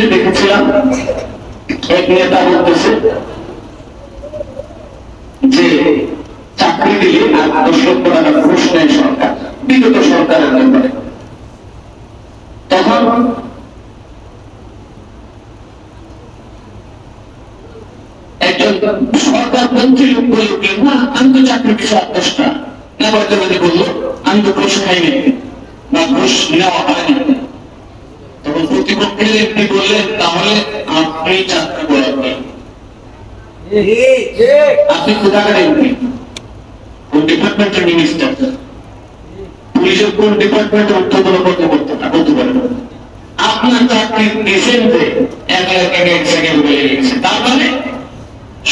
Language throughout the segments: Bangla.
নিউজে দেখেছিলাম। এক নেতা বলতেছে যে চাকরি দিলে আর লক্ষ টাকা ঘুষ নেয় সরকার, বিগত সরকারের ব্যাপারে। তখন একজন সরকার মন্ত্রী লোক উঠলেন না আমি তো চাকরি কিছু আত্মষ্ঠা নেবাদে বলল, আমি তো ঘুষ খাইনি। বা ঘুষ নেওয়া হয়নি প্রতিপক্ষের বললেন তাহলে আপনি চাকরি আপনি কোথাকার এমপি কোন ডিপার্টমেন্টের মিনিস্টার পুলিশের কোন ডিপার্টমেন্টের উত্তর করতে পারেন আপনার চাকরি এক লাখ এক এক সেকেন্ড বেড়ে গেছে। তার মানে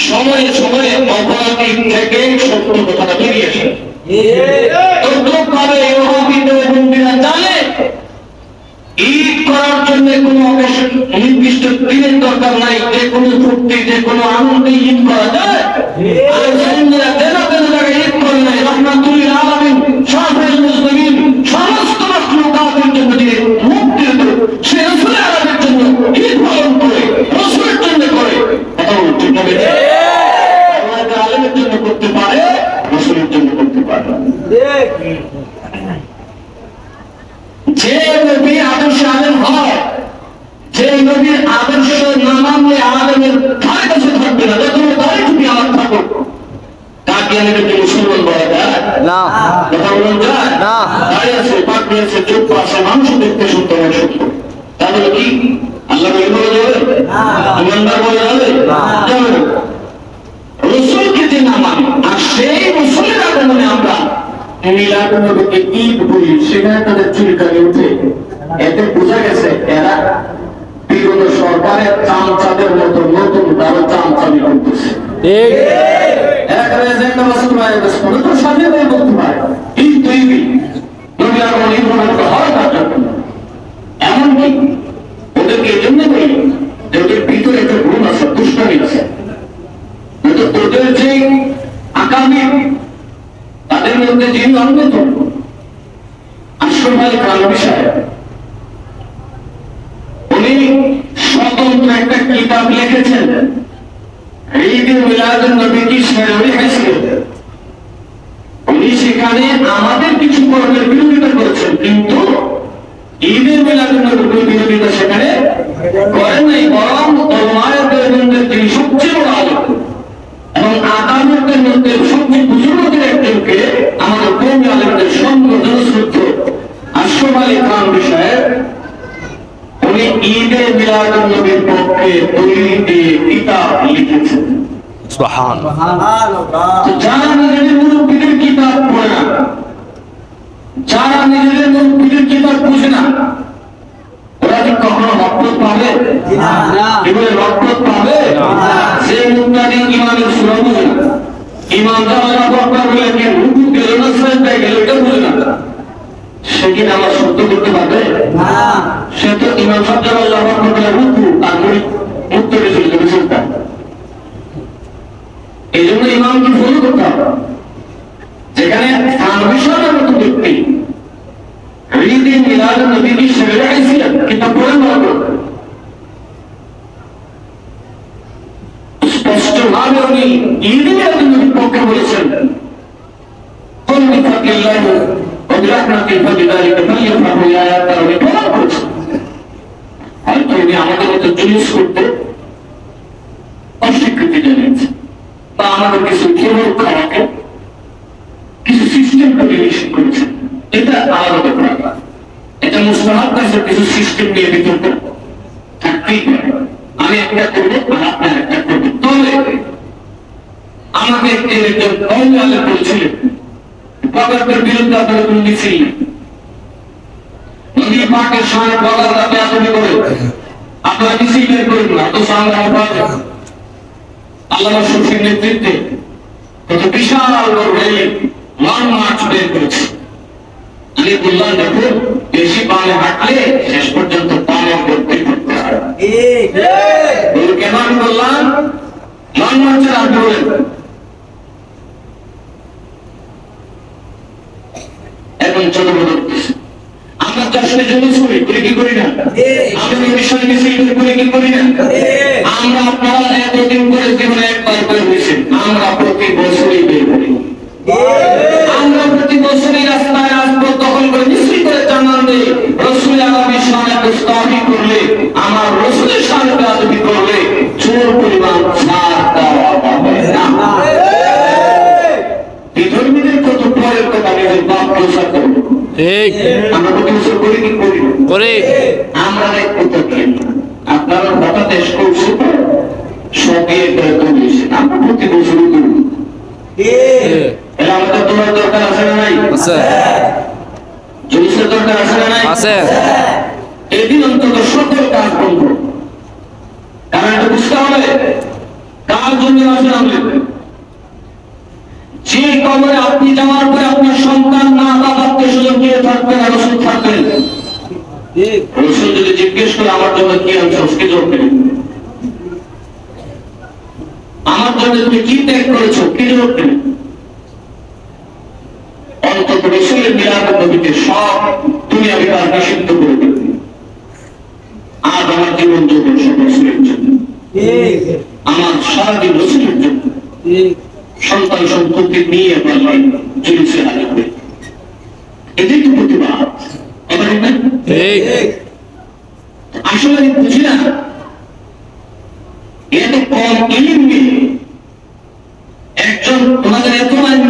সময়ে সময়ে অপরাধী থেকে সত্য কথাটা বেরিয়ে আসে ভাবে বন্দীরা জানে ঈদ করার জন্য কোনো নির্দিষ্ট দিনের দরকার নাই যে কোনো ফুর্তি যে কোনো আনন্দে ঈদ করা যায়। আর সৈন্যরা দেনা দেনা জায়গায় ঈদ করে নাই রহমাতুল্লিল আলামিন শাফিউল মুসলিমিন সমস্ত মাখলুকাতের জন্য যে মুক্তি সে রসুলের আরবের জন্য ঈদ পালন করে রসুলের জন্য করে। কথা ঠিক হবে। আমাদের জন্য করতে পারে রসুলের জন্য করতে পারে যে নবী আদর্শ আলেম হয় যে নবীর আদর্শ না মানলে আলেমের ধারে কাছে থাকবে না। যত তারই তুমি আমার থাকো তাকে আমাদেরকে মুসলমান বলা যায়? না। কথা বলুন যায়? না। দাঁড়িয়ে আছে পাকড়ি আছে চোখ আছে মানুষ দেখতে সত্য হয় সত্য তাহলে কি? আল্লাহ বলে বলে যাবে? ইমানদার বলে যাবে? যাবে। রসুলকে যে না মানি আর সেই রসুলের আগমনে আমরা মিলাদ ঈদ বলি সেখানে তাদের চুলকানি উঠে। এতে বোঝা গেছে এরা বিগত সরকারের চামচাদের মতো নতুন তারা চামচামি করতেছে। ঠিক। এরা করে এজেন্ডা বাস্তবায়ন তো সাথে নেই বলতে পারে ঈদ তো ঈদই নবী আগমন ঈদ প্রমাণ হয় তার জন্য এমনকি ওদেরকে এই জন্য বলি যে ওদের ভিতরে একটা গুণ আছে দুষ্টামি আছে। কিন্তু তোদের যে তাদের মধ্যে যিনি অন্যতম। আশ্রম আলী কাল বিষয় উনি স্বতন্ত্র একটা কিতাব লিখেছেন ঈদ মিলাদুন নবী আমাদের কিছু কর্মের বিরোধিতা করেছেন, কিন্তু ঈদে মিলাদুন নবীর বিরোধিতা সেখানে করেন নাই, বরং তলমায়ের মধ্যে তিনি সবচেয়ে বড় আলোক এবং আদালতের মধ্যে সবচেয়ে বুজুর্গদের একজনকে আমাদের কৌমি আলমদের সঙ্গ জনশ্রুদ্ধ আশরফ আলী খান বিষয়ে। উনি ঈদে মিলাদুন নবীর পক্ষে দিয়ে কিতাব লিখেছেন। সুবহান যারা নিজেদের মুরব্বীদের কিতাব কিতাব বুঝে না ওরা কি কখনো পাবে পাবে ইমানের না আকবার বলে গেল না গেল এটা বুঝে না শুদ্ধ করতে পারবে সে তো ইমাম সাহেব আল্লাহ বলে রুকু চলে যাবে চিন্তা এই জন্য হবে। যেখানে বিষয়ের মতো ব্যক্তি হৃদি মিলাদ নবী কি শেরে হাইসিয়ত কিতাব পড়ে মারবো স্পষ্ট ভাবে উনি ঈদে মিলাদ নবীর পক্ষে বলেছেন কোন বিফাকিল্লাহ উনি আমাদের মতো জুলুস করতে অস্বীকৃতি জানিয়েছেন। বা আমাদের কিছু কেবল খাওয়াকে কিছু সিস্টেম পরিবেশন করেছে। এটা আলাদা ব্যাপার। এটা মুসলমান কাছে কিছু সিস্টেম নিয়ে বিতর্ক। আমি একটা করব, আর আপনার একটা করব তবে আমাকে একজন অঙ্গালে বলছিলেন বাগাতের বিরুদ্ধে আপনারা কোনো মিছিল নেই। করে, আপনারা মিছিল বের করবেন না, তো সামনে আমার আল্লাহ শফির নেতৃত্বে কত বিশাল র্যালি লং মার্চ বের করেছে। আমি বললাম দেখো বেশি পালে হাঁটলে শেষ পর্যন্ত পালে ভর্তি করতে হয়। কেন আমি বললাম লং মার্চের আন্দোলন। এখন চলো আমরা চাষের জন্য করি করি কি করি না? আমরা মিশন মিছিল করে কি করি না? আমরা আপনারা এতদিন করে জীবনে একবার বের হয়েছে আমরা প্রতি বছরই বের করি আমরা প্রতি বছরই রাস্তায় রাজপথ দখল করে মিছিল করে জানান দেই রসুল আগামী সামনে প্রস্তাবই করলে আমার রসুলের সামনে আদবি করলে চোর পরিমাণ ছাড় দেওয়া হবে না। বিধর্মীদের কত পরের কথা নিজের বাপ প্রচার করব ঠিক। আমরা প্রতি বছর করি কি করি করে। আমরা দেখব তো আপনারা হঠাৎ দেশ করছে সবিয়ে করেছে আমরা প্রতি বছরই করি এরা আছে। এদিন অন্তত কাজ কারণ এটা বুঝতে হবে কার জন্য আসেন আমলে যে কবরে আপনি যাওয়ার পরে আপনার সন্তান না বাবাকে সুযোগ থাকবেন আর ওষুধ থাকবেন রসুল যদি জিজ্ঞেস করে আমার জন্য কি আনছো কি জবাব দেবেন আমার জন্য তুমি কি ত্যাগ করেছ? কি দেবেন অন্তত রসুলের মিলাদ নবীকে সব তুমি অভিবাদ নিষিদ্ধ করে দেবে আর আমার জীবন যৌবন সমস্যার জন্য আমার সারাদিন সন্তান সন্ততি নিয়ে আমার হারাবে তো প্রতিবাদ। আসলে বুঝি না। এত কম ইলিম একজন তোমাদের এত আইন